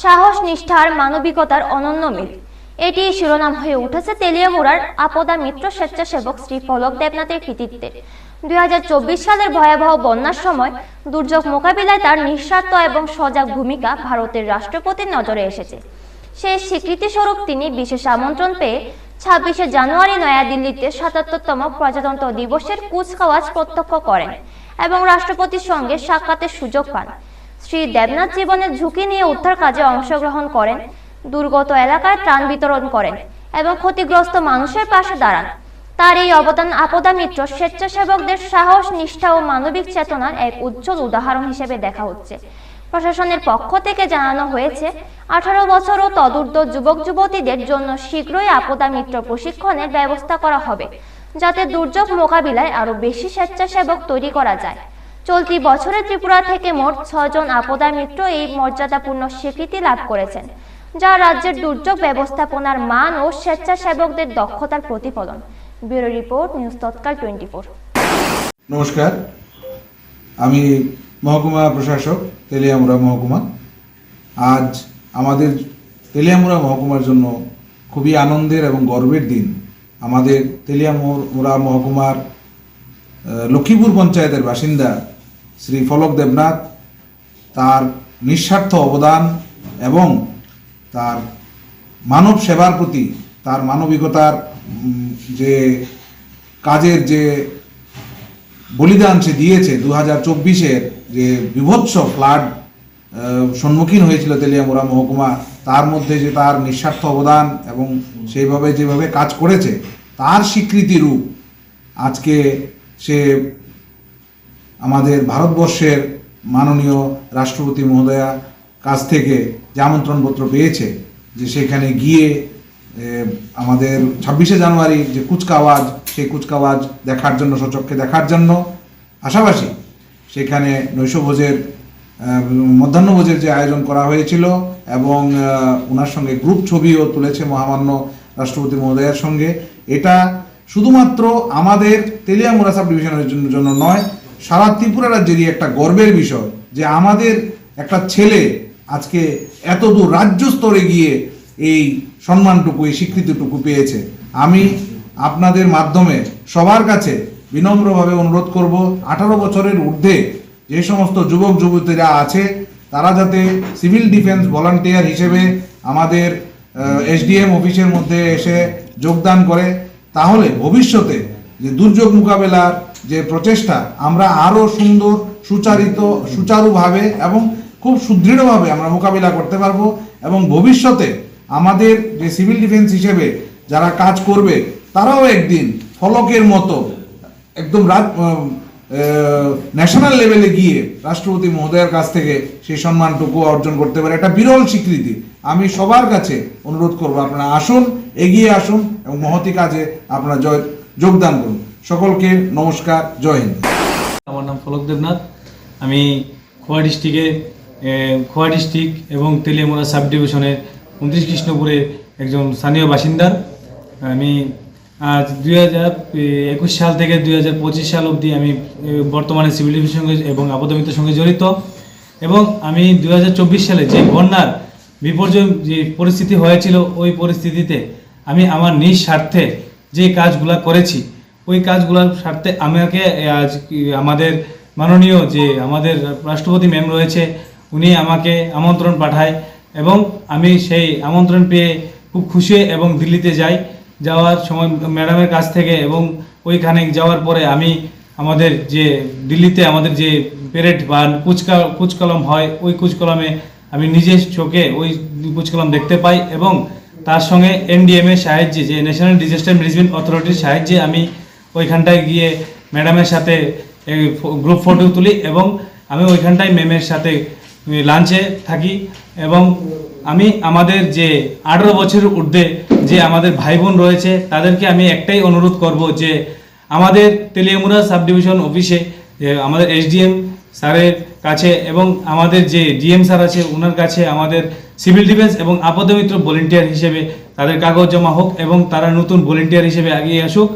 সাহস নিষ্ঠার মানবিকতার অনন্য মিল। এটি শিরোনাম হয়ে উঠেছে তেলিয়ামুড়ার আপদা মিত্র স্বেচ্ছাসেবক শ্রী পলক দেবনাথের কৃতিত্বে। দুই সালের ভয়াবহ বন্যার সময় দুর্যোগ মোকাবিলায় তার নিঃস্বার্থ এবং সজাগ ভূমিকা ভারতের রাষ্ট্রপতির নজরে এসেছে। সেই স্বীকৃতিস্বরূপ তিনি বিশেষ আমন্ত্রণ পেয়ে ছাব্বিশে জানুয়ারি নয়াদিল্লিতে সাতাত্তরতম প্রজাতন্ত্র দিবসের কুচকাওয়াজ প্রত্যক্ষ করেন এবং রাষ্ট্রপতির সঙ্গে সাক্ষাতের সুযোগ পান। শ্রী দেবনাথ জীবনের ঝুঁকি নিয়ে উদ্ধার কাজে অংশগ্রহণ করেন, দুর্গত এলাকায় ত্রাণ বিতরণ করেন এবং ক্ষতিগ্রস্ত মানুষের পাশে দাঁড়ান। তার এই অবদান আপদা মিত্র স্বেচ্ছাসেবকদের সাহস, নিষ্ঠা ও মানবিক চেতনার এক উজ্জ্বল উদাহরণ হিসেবে দেখা হচ্ছে। প্রশাসনের পক্ষ থেকে জানানো হয়েছে, আঠারো বছর ও তদূর্ধ্ব যুবক যুবতীদের জন্য শীঘ্রই আপদা মিত্র প্রশিক্ষণের ব্যবস্থা করা হবে, যাতে দুর্যোগ মোকাবিলায় আরও বেশি স্বেচ্ছাসেবক তৈরি করা যায়। চলতি বছরে ত্রিপুরা থেকে মোট ছজন আপদা মিত্র এই মর্যাদাপূর্ণ স্বীকৃতি লাভ করেছেন, যা রাজ্যের দুর্যোগ ব্যবস্থাপনার মান ও স্বেচ্ছাসেবকদের দক্ষতার প্রতিফলন। Bureau report, news Tatkal twenty four নমস্কার, আমি মহকুমা প্রশাসক তেলিয়ামুড়া মহকুমা। আজ আমাদের তেলিয়ামুড়া মহকুমার জন্য খুবই আনন্দের এবং গর্বের দিন। আমাদের তেলিয়ামুড়া মহকুমার লক্ষ্মীপুর পঞ্চায়েতের বাসিন্দা শ্রী ফলক দেবনাথ তার নিঃস্বার্থ অবদান এবং তার মানব সেবার প্রতি তার মানবিকতার যে কাজের যে বলিদান সে দিয়েছে দু হাজার চব্বিশের যে বিভৎস ফ্লাড সম্মুখীন হয়েছিল তেলিয়ামুড়া মহকুমা, তার মধ্যে যে তার নিঃস্বার্থ অবদান এবং সেইভাবে যেভাবে কাজ করেছে, তার স্বীকৃতি রূপ আজকে সে আমাদের ভারতবর্ষের মাননীয় রাষ্ট্রপতি মহোদয়া কাছ থেকে যে আমন্ত্রণপত্র পেয়েছে যে সেখানে গিয়ে আমাদের ছাব্বিশে জানুয়ারি যে কুচকাওয়াজ সেই কুচকাওয়াজ দেখার জন্য সচক্ষে দেখার জন্য, পাশাপাশি সেখানে নৈশভোজের মধ্যাহ্নভোজের যে আয়োজন করা হয়েছিল এবং ওনার সঙ্গে গ্রুপ ছবিও তুলেছে মহামান্য রাষ্ট্রপতি মহোদয়ের সঙ্গে। এটা শুধুমাত্র আমাদের তেলিয়ামুড়া সাব ডিভিশনের জন্য নয়, সারা ত্রিপুরা রাজ্যেরই একটা গর্বের বিষয় যে আমাদের একটা ছেলে আজকে এত দূর রাজ্য স্তরে গিয়ে এই সম্মানটুকু, এই স্বীকৃতিটুকু পেয়েছে। আমি আপনাদের মাধ্যমে সবার কাছে বিনম্রভাবে অনুরোধ করব, আঠারো বছরের ঊর্ধ্বে যে সমস্ত যুবক, যুবতীরা আছে, তারা যাতে সিভিল ডিফেন্স ভলান্টিয়ার হিসেবে আমাদের এসডিএম অফিসের মধ্যে এসে যোগদান করে। তাহলে ভবিষ্যতে যে দুর্যোগ মোকাবেলার যে প্রচেষ্টা, আমরা আরও সুন্দর, সুচারিত, সুচারুভাবে এবং খুব সুদৃঢ়ভাবে আমরা মোকাবিলা করতে পারব এবং ভবিষ্যতে আমাদের যে সিভিল ডিফেন্স হিসেবে যারা কাজ করবে, তারাও একদিন ফলকের মতো একদম ন্যাশনাল লেভেলে গিয়ে রাষ্ট্রপতি মহোদয়ের কাছ থেকে সেই সম্মানটুকু অর্জন করতে পারে। একটা বিরল স্বীকৃতি। আমি সবার কাছে অনুরোধ করব, আপনারা আসুন এগিয়ে আসুন এবং মহতি কাজে আপনারা জয়, যোগদান করুন। সকলকে নমস্কার, জয় হিন্দ। আমার নাম ফলক দেবনাথ। আমি খোয়া ডিস্ট্রিক্টে খোয়া ডিস্ট্রিক্ট এবং তেলিয়ামুড়া সাব ডিভিশনের উনত্রিশ কৃষ্ণপুরে একজন স্থানীয় বাসিন্দার। আমি আজ দুই হাজার একুশ সাল থেকে দুই হাজার পঁচিশ সাল অবধি আমি বর্তমানে সিভিল ডিভিশনের সঙ্গে এবং আপাতমিতের সঙ্গে জড়িত। এবং আমি দুই হাজার চব্বিশ সালে যে বন্যার বিপর্যয় যে পরিস্থিতি হয়েছিল, ওই পরিস্থিতিতে আমি আমার নিজ স্বার্থে যে কাজগুলা করেছি, ওই কাজগুলোর স্বার্থে আমাকে আজ আমাদের মাননীয় যে আমাদের রাষ্ট্রপতি ম্যাম রয়েছে, উনি আমাকে আমন্ত্রণ পাঠায় এবং আমি সেই আমন্ত্রণ পেয়ে খুব খুশি এবং দিল্লিতে যাই। যাওয়ার সময় ম্যাডামের কাছ থেকে এবং ওইখানে যাওয়ার পরে আমি আমাদের যে দিল্লিতে আমাদের যে পেরেড বা কুচকা, কুচকলম হয়, ওই কুচকলমে আমি নিজের চোখে ওই কুচকলম দেখতে পাই এবং তার সঙ্গে এনডিএম এর সাহায্যে, যে ন্যাশনাল ডিজাস্টার ম্যানেজমেন্ট অথরিটির সাহায্যে আমি ওইখানটায় গিয়ে ম্যাডামের সাথে গ্রুপ ফটো তুলি এবং আমি ওইখানটায় ম্যামের সাথে লাঞ্চে থাকি এবং আমি আমাদের যে আঠেরো বছরের ঊর্ধ্বে যে আমাদের ভাই বোন রয়েছে, তাদেরকে আমি একটাই অনুরোধ করব যে আমাদের তেলিয়ামুড়া সাব ডিভিশন অফিসে আমাদের এসডিএম স্যারের কাছে এবং আমাদের যে ডিএম স্যার আছে ওনার কাছে আমাদের সিভিল ডিফেন্স এবং আপদমিত্র ভলেন্টিয়ার হিসেবে তাদের কাগজ জমা হোক এবং তারা নতুন ভলেন্টিয়ার হিসেবে এগিয়ে আসুক।